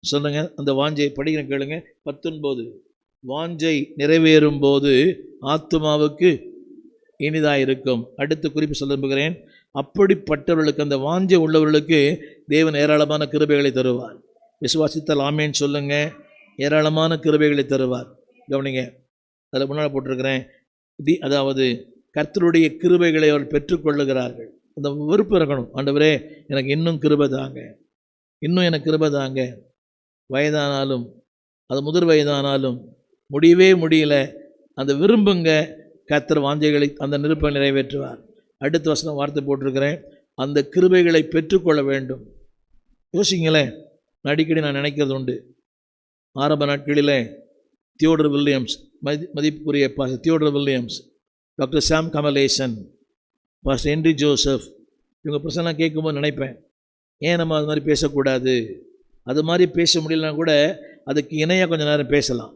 சொல்லுங்க அந்த வாஞ்சையை படிக்கிறேன் கேளுங்க. பத்தொன்பது வாஞ்சை நிறைவேறும் போது ஆத்மாவுக்கு இனிதாக இருக்கும் அடுத்து குறிப்பு சொல்ல விரும்புகிறேன். அப்படிப்பட்டவர்களுக்கு அந்த வாஞ்சை உள்ளவர்களுக்கு தேவன் ஏராளமான கிருபைகளை தருவார். விசுவாசித்தல் ஆமேன்னு சொல்லுங்க ஏராளமான கிருபைகளை தருவார். கவனிங்க அதில் முன்னால் போட்டிருக்கிறேன். தி அதாவது கர்த்தருடைய கிருபைகளை அவர் பெற்றுக்கொள்ளுகிறார்கள். அந்த விருப்பம் இருக்கணும். ஆண்டவரே எனக்கு இன்னும் கிருபை தாங்க. இன்னும் எனக்கு கிருபை தாங்க. வயதானாலும் அது முதிர் வயதானாலும் முடியவே முடியல. அந்த விரும்புங்க. கத்தர் வாஞ்சைகளை அந்த நிருப்பை நிறைவேற்றுவார். அடுத்த வசனம் வார்த்தை போட்டிருக்கிறேன். அந்த கிருபைகளை பெற்றுக்கொள்ள வேண்டும். யோசிங்களேன். நான் அடிக்கடி நான் நினைக்கிறது உண்டு. ஆரம்ப நாட்களில் தியோடர் வில்லியம்ஸ் மதி மதிப்புக்குரிய பா Theodore Williams doctor Sam Kamalesan pastor Henry Joseph இவங்க பிரசங்கெலாம் கேட்கும்போது நினைப்பேன் ஏன் நம்ம அது மாதிரி பேசக்கூடாது? அது மாதிரி பேச முடியலனா கூட அதுக்கு இணையாக கொஞ்சம் நேரம் பேசலாம்.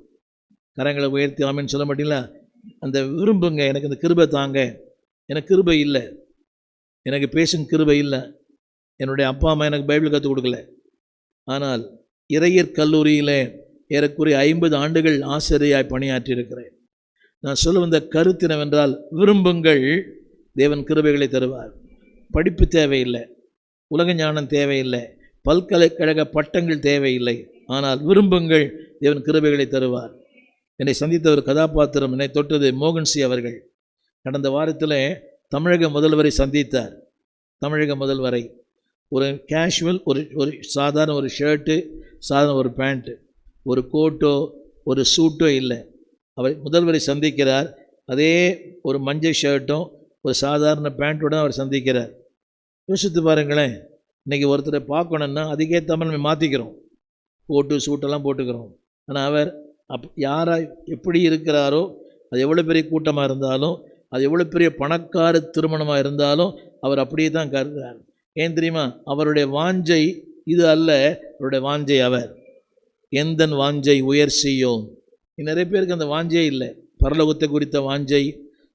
கரங்களை உயர்த்தி ஆமின்னு சொல்ல மாட்டீங்களா? அந்த விரும்புங்க எனக்கு இந்த கிருபை தாங்க. எனக்கு கிருபை இல்லை. எனக்கு பேசும் கிருபை இல்லை. என்னுடைய அப்பா அம்மா எனக்கு பைபிள் கற்றுக் கொடுக்கல. ஆனால் இறையர் கல்லூரியில் ஏறக்குறைய ஐம்பது ஆண்டுகள் ஆசிரியராய் பணியாற்றியிருக்கிறேன். நான் சொல்ல வந்த கருத்து என்னவென்றால் விரும்புங்கள் தேவன் கிருபைகளை தருவார். படிப்பு தேவையில்லை. உலக ஞானம் தேவையில்லை. பல்கலைக்கழக பட்டங்கள் தேவையில்லை. ஆனால் விரும்புங்கள் தேவன் கிருபைகளை தருவார். என்னை சந்தித்த ஒரு கதாபாத்திரம் என்னை தொட்டது மோகன்சி அவர்கள். கடந்த வாரத்தில் தமிழக முதல்வரை சந்தித்தார். தமிழக முதல்வரை. ஒரு கேஷுவல் ஒரு ஒரு சாதாரண ஒரு ஷர்ட்டு சாதாரண ஒரு பேண்ட்டு ஒரு கோட்டோ ஒரு சூட்டோ இல்லை. அவர் முதல்வரை சந்திக்கிறார். அதே ஒரு மஞ்சள் ஷர்ட்டும் ஒரு சாதாரண பேண்ட்டோட அவர் சந்திக்கிறார். யோசித்து பாருங்களேன். இன்றைக்கி ஒருத்தரை பார்க்கணுன்னா அதுக்கேற்ற மாதிரி நம்ம மாற்றிக்கிறோம் கோட்டு சூட்டெல்லாம் போட்டுக்கிறோம். ஆனால் அவர் அப் யாராக எப்படி இருக்கிறாரோ அது எவ்வளோ பெரிய கூட்டமாக இருந்தாலும் அது எவ்வளோ பெரிய பணக்கார திருமணமாக இருந்தாலும் அவர் அப்படியே தான் கருதுகிறார் ஏன் தெரியுமா? அவருடைய வாஞ்சை இது அல்ல அவருடைய வாஞ்சை அவர். எந்த வாஞ்சை? உயர் செய்யும் நிறைய பேருக்கு அந்த வாஞ்சையே இல்லை. பரலோகத்தை குறித்த வாஞ்சை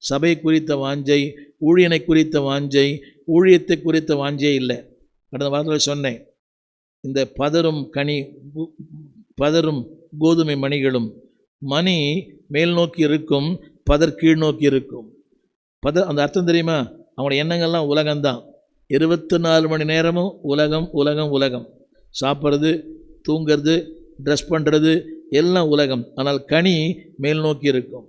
சபை குறித்த வாஞ்சை ஊழியனை குறித்த வாஞ்சை ஊழியத்தை குறித்த வாஞ்சையே இல்லை. கடந்த வாரத்தில் சொன்னேன். இந்த பதரும் கனி பதரும் கோதுமை மணிகளும் மணி மேல் நோக்கி இருக்கும் பதர் கீழ் நோக்கி இருக்கும். பத அந்த அர்த்தம் தெரியுமா? அவங்களோட எண்ணங்கள்லாம் உலகம்தான். இருபத்தி நாலு மணி நேரமும் உலகம் உலகம் உலகம். சாப்பிட்றது தூங்கிறது ட்ரெஸ் பண்ணுறது எல்லாம் உலகம். ஆனால் கனி மேல் நோக்கி இருக்கும்.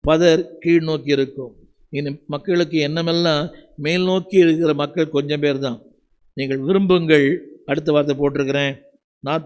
பதர் கீழ் நோக்கி இருக்கும். இந்த மக்களுக்கு எண்ணமெல்லாம் மேல் நோக்கி இருக்கிற மக்கள் கொஞ்சம் பேர் தான் நீங்கள் விரும்புங்கள். அடுத்த வார்த்தை போட்டிருக்கிறேன். நான்